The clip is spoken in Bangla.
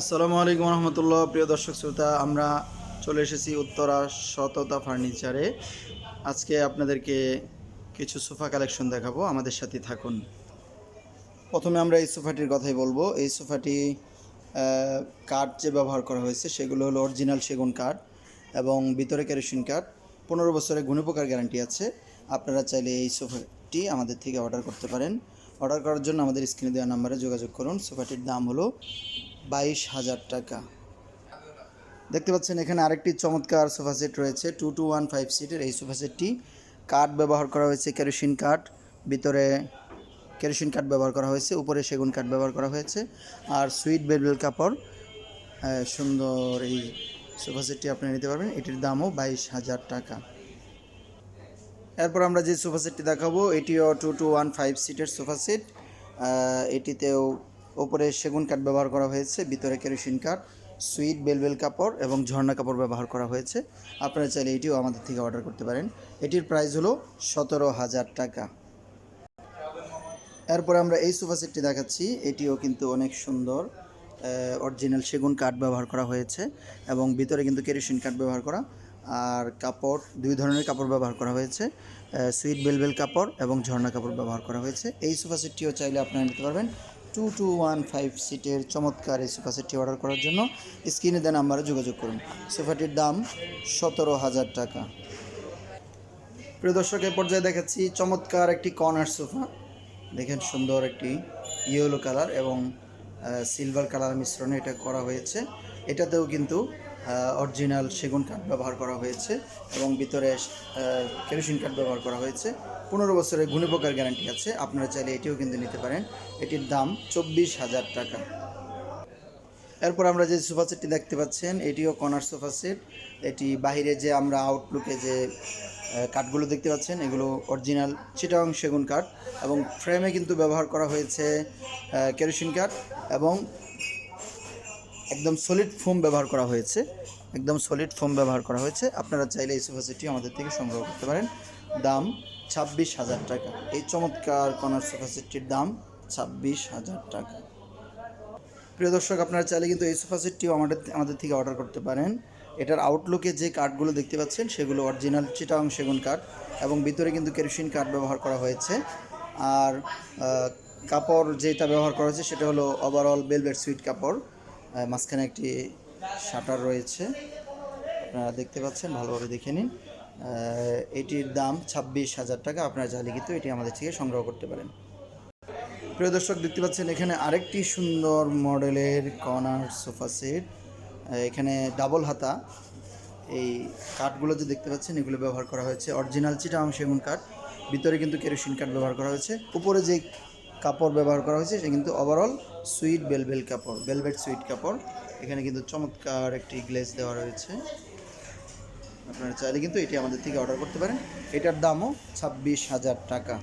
আসসালামু আলাইকুম রহমতুল্লাহ প্রিয় দর্শক শ্রোতা, আমরা চলে এসেছি উত্তরা সততা ফার্নিচারে। আজকে আপনাদেরকে কিছু সোফা কালেকশন দেখাবো, আমাদের সাথে থাকুন। প্রথমে আমরা এই সোফাটির কথাই বলব। এই সোফাটি কাঠ যে ব্যবহার করা হয়েছে, সেগুলো হলো অরিজিনাল সেগুন কাঠ এবং ভিতরে কেরোসিন কাঠ। পনেরো বছরের গুণপোকার গ্যারান্টি আছে। আপনারা চাইলে এই সোফাটি আমাদের থেকে অর্ডার করতে পারেন। অর্ডার করার জন্য আমাদের স্ক্রিনে দেওয়া নাম্বারে যোগাযোগ করুন। সোফাটির দাম হলো বাইশ হাজার টাকা। দেখতে পাচ্ছেন এখানে আরেকটি চমৎকার সোফা সেট রয়েছে টু টু ওয়ান ফাইভ সিটের। এই সোফা সেটটি কাঠ ব্যবহার করা হয়েছে কেরোসিন কাঠ ভিতরে কেরোসিন কাঠ ব্যবহার করা হয়েছে উপরে সেগুন কাঠ ব্যবহার করা হয়েছে আর সুইট বেলবেল কাপড়। আহ, সুন্দর এই সোফা সেটটি আপনি নিতে পারবেন এটির দামও বাইশ হাজার টাকা। এরপর আমরা যে সোফা সেটটি দেখাবো এটিও টু টু ওয়ান ফাইভ সিটের সোফা সেট। এটিতেও ওপরে সেগুন কাঠ ব্যবহার করা হয়েছে, ভিতরে কেরোসিন কাঠ, সুইট বেলবেল কাপড় এবং ঝর্ণা কাপড় ব্যবহার করা হয়েছে। আপনারা চাইলে এটিও আমাদের থেকে অর্ডার করতে পারেন। এটির প্রাইস হলো সতেরো হাজার টাকা। এরপরে আমরা এই সোফা সেটটি দেখাচ্ছি। এটিও কিন্তু অনেক সুন্দর অরিজিনাল সেগুন কাঠ ব্যবহার করা হয়েছে এবং ভিতরে কিন্তু কেরোসিন কাঠ ব্যবহার করা আর কাপড়, দুই ধরনের কাপড় ব্যবহার করা হয়েছে সুইট বেলবেল কাপড় এবং ঝর্ণা কাপড় ব্যবহার করা হয়েছে। এই সোফা সেটটিও চাইলে আপনারা নিতে পারবেন। টু টু ওয়ান ফাইভ সিটের চমৎকার এই সোফা সেটটি অর্ডার করার জন্য। স্ক্রিনে দেন নাম্বারে যোগাযোগ করুন। সোফাটির দাম সতেরো হাজার টাকা। প্রিয় দর্শক, এ পর্যায়ে দেখাচ্ছি চমৎকার একটি কর্নার সোফা দেখেন সুন্দর একটি ইয়েলো কালার এবং সিলভার কালার মিশ্রণে এটা করা হয়েছে। এটাতেও কিন্তু অরিজিনাল সেগুন কাঠ ব্যবহার করা হয়েছে এবং ভিতরে কেরোসিন কাঠ ব্যবহার করা হয়েছে। পনেরো বছরের গুণপোকার গ্যারান্টি আছে। আপনারা চাইলে এটিও কিন্তু নিতে পারেন। এটির দাম চব্বিশ হাজার টাকা। এরপর আমরা যে সোফা সেটটি দেখতে পাচ্ছেন, এটিও কর্নার সোফা সেট এটি বাইরে যে আমরা আউটলুকে যে কাঠগুলো দেখতে পাচ্ছেন, এগুলো অরিজিনাল চিটাং সেগুন কাঠ এবং ফ্রেমে কিন্তু ব্যবহার করা হয়েছে কেরোসিন কাঠ এবং একদম সলিড ফোম ব্যবহার করা হয়েছে। একদম সলিড ফোম ব্যবহার করা হয়েছে। আপনারা চাইলে এই সোফা সেটটি আমাদের থেকে সংগ্রহ করতে পারেন। দাম ছাব্বিশ হাজার টাকা। এই চমৎকার কনার সোফা সেটটির দাম ছাব্বিশ হাজার টাকা। প্রিয় দর্শক, আপনারা চাইলে কিন্তু এই সোফা সেটটিও আমাদের আমাদের থেকে অর্ডার করতে পারেন। এটার আউটলুকে যে কাঠগুলো দেখতে পাচ্ছেন, সেগুলো অরিজিনাল চিটাং সেগুন কাঠ এবং ভিতরে কিন্তু কেরোসিন কাঠ ব্যবহার করা হয়েছে। আর কাপড় যেটা ব্যবহার করা হয়েছে, সেটা হলো ওভারঅল বেলভেট সুইট কাপড়। মাঝখানে একটি শাটার রয়েছে। আপনারা দেখতে পাচ্ছেন, ভালোভাবে দেখে নিন। এটির দাম ছাব্বিশ হাজার টাকা। আপনারা চাইলে কিন্তু এটি আমাদের থেকে সংগ্রহ করতে পারেন। প্রিয় দর্শক, দেখতে পাচ্ছেন, এখানে আরেকটি সুন্দর মডেলের কর্নার সোফা সেট। এখানে ডাবল হাতা। এই কাঠগুলো যে দেখতে পাচ্ছেন, এগুলো ব্যবহার করা হয়েছে। অরিজিনাল চিটাং সেগুন কাঠ। ভিতরে কিন্তু কেরোসিন কাঠ ব্যবহার করা হয়েছে। উপরে যে কাপড় ব্যবহার করা হয়েছে, সে কিন্তু ওভারঅল সুইট বেলবেল কাপড় বেলভেট সুইট কাপড়। এখানে কিন্তু চমৎকার একটি গ্লেস দেওয়া রয়েছে। আপনারা চাইলে কিন্তু এটি আমাদের থেকে অর্ডার করতে পারেন। এটার দামও ছাব্বিশ হাজার টাকা।